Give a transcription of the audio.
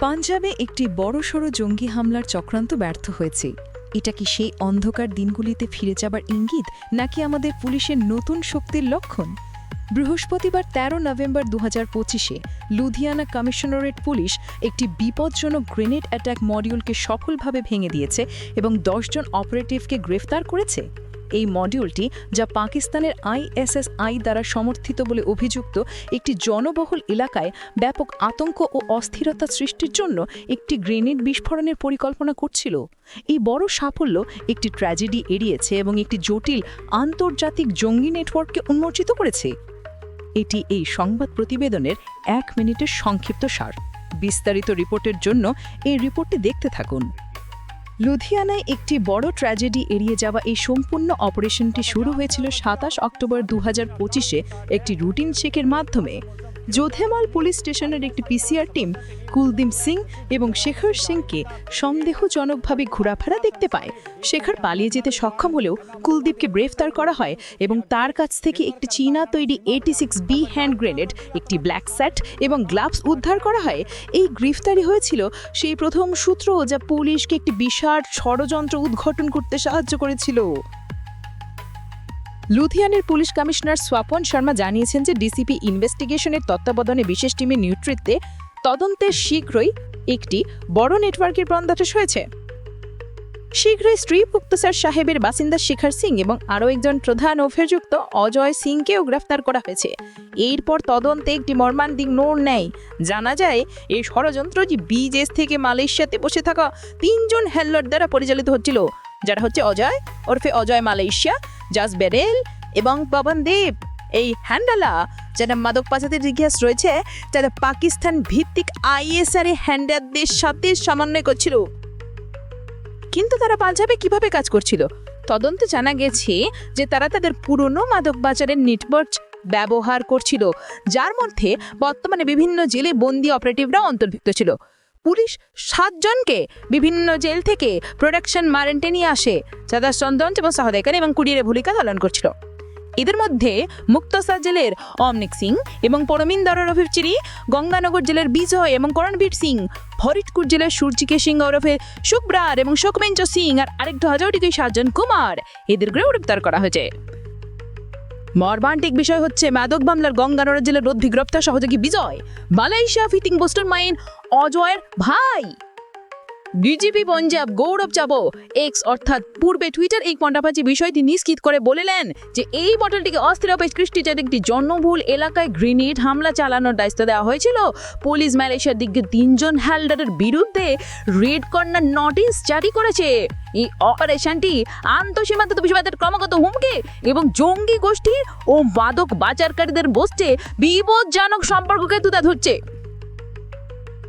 পাঞ্জাবে একটি বড়সড় জঙ্গি হামলার চক্রান্ত ব্যর্থ হয়েছে। এটা কি সেই অন্ধকার দিনগুলিতে ফিরে যাবার ইঙ্গিত, নাকি আমাদের পুলিশের নতুন শক্তির লক্ষণ? বৃহস্পতিবার ১৩ নভেম্বর দু হাজার পঁচিশে লুধিয়ানা কমিশনারেট পুলিশ একটি বিপজ্জনক গ্রেনেড অ্যাটাক মডিউলকে সফলভাবে ভেঙে দিয়েছে এবং দশজন অপারেটিভকে গ্রেফতার করেছে। এই মডিউলটি যা পাকিস্তানের আইএসএসআই দ্বারা সমর্থিত বলে অভিযুক্ত একটি জনবহুল এলাকায় ব্যাপক আতঙ্ক ও অস্থিরতা সৃষ্টির জন্য একটি গ্রেনেড বিস্ফোরণের পরিকল্পনা করছিল। এই বড় সাফল্য একটি ট্র্যাজেডি এড়িয়েছে এবং একটি জটিল আন্তর্জাতিক জঙ্গি নেটওয়ার্ককে উন্মোচিত করেছে। এটি এই সংবাদ প্রতিবেদনের এক মিনিটের সংক্ষিপ্ত সার। বিস্তারিত রিপোর্টের জন্য এই রিপোর্টটি দেখতে থাকুন। লুধিয়ানায় একটি বড় ট্র্যাজেডি এড়িয়ে যাওয়া এই সম্পূর্ণ অপারেশনটি শুরু হয়েছিল সাতাশ অক্টোবর দু হাজার পঁচিশে একটি রুটিন চেকের মাধ্যমে। যোধেমাল পুলিশ স্টেশনের একটি পিসিআর টিম কুলদীপ সিং এবং শেখর সিংকে সন্দেহজনকভাবে ঘোরাফেরা দেখতে পায়। শেখর পালিয়ে যেতে সক্ষম হলেও কুলদীপকে গ্রেফতার করা হয় এবং তার কাছ থেকে একটি চীনা তৈরি eighty six B hand grenade একটি ব্ল্যাক স্যাট এবং গ্লাভস উদ্ধার করা হয়। এই গ্রেফতারি হয়েছিল সেই প্রথম সূত্র যা পুলিশকে একটি বিশাল ষড়যন্ত্র উদ্ঘাটন করতে সাহায্য করেছিল। লুধিয়ানের পুলিশ কমিশনার স্বাপন শর্মা জানিয়েছেন যে ডিসিপি ইনভেস্টিগেশনের তত্ত্বাবধানে বিশেষ টিমের নেতৃত্বে তদন্তের শীঘ্রই একটি বড় নেটওয়ার্কের বন্দাটাস হয়েছে। শীঘ্রই স্ত্রী পুক্তসার সাহেবের বাসিন্দা শিখর সিং এবং আরও একজন প্রধান অভিযুক্ত অজয় সিংকেও গ্রেফতার করা হয়েছে। এরপর তদন্তে একটি মর্মান্তিক নোড় নেয়। জানা যায়, এই ষড়যন্ত্র যে বিজেস থেকে মালয়েশিয়াতে বসে থাকা তিনজন হ্যান্ডলার দ্বারা পরিচালিত হচ্ছিল। যারা হচ্ছে অজয় ওরফে অজয় মালয়েশিয়া জাস বেরেল এবং পবন দেব এই হ্যান্ডালা যারা মাদক পাচারের ইতিহাস রয়েছে যারা পাকিস্তান ভিত্তিক আইএসআর হ্যান্ডারদের সাথে সমন্বয় করছিল। কিন্তু তারা পাঞ্জাবে কীভাবে কাজ করছিল? তদন্তে জানা গেছে যে তারা তাদের পুরনো মাদক বাজারের নেটওয়ার্ক ব্যবহার করছিল, যার মধ্যে বর্তমানে বিভিন্ন জেলে বন্দি অপারেটিভরা অন্তর্ভুক্ত ছিল। পুলিশ সাতজনকে বিভিন্ন জেল থেকে প্রোডাকশন মারেন্টে নিয়ে আসে। যারা চন্দন এবং সহদেকান এবং কুড়িয়ে ভূমিকা পালন করছিল। এদের মধ্যে মুক্তসর জেলের অমনিক সিং এবং পরমিন্দর রফির চিরি, গঙ্গানগর জেলের বিজয় এবং করণবীর সিং, ফরিদপুর জেলার সূর্যিকে সিং ওরফে শুভ্রার এবং শোকমেঞ্চ সিং আর আরেকটু হাজারটিকে সাতজন কুমার এদেরকে গ্রেপ্তার করা হয়েছে। মর্মান্তিক বিষয় হচ্ছে মাদক মামলার গঙ্গানগর জেলার রোধী গ্রেপ্তার সহযোগী বিজয়। মালয়েশিয়া ফিটিং বোস্টন মাইন অজয়ের ভাই। ডিজিপি পঞ্জাব, গৌরব চাবো এক্স অর্থাৎ পূর্বে টুইটার এই কন্টাপাচি বিষয়টি নিশ্চিত করে বলেলেন যে এই বটলটিকে অস্থির কৃষ্টিচার একটি জনবহুল এলাকায় গ্রেনেড হামলা চালানোর দায়িত্ব দেওয়া হয়েছিল। পুলিশ মালয়েশিয়ার দিকে তিনজন হ্যালডারের বিরুদ্ধে রেড কর্নার নোটিশ জারি করেছে। এই অপারেশনটি আন্তঃসীমান্ত বিষবাদের ক্রমাগত হুমকি এবং জঙ্গি গোষ্ঠী ও মাদক বাজারকারীদের বসছে বিপজ্জনক সম্পর্ককে তুলে ধরছে।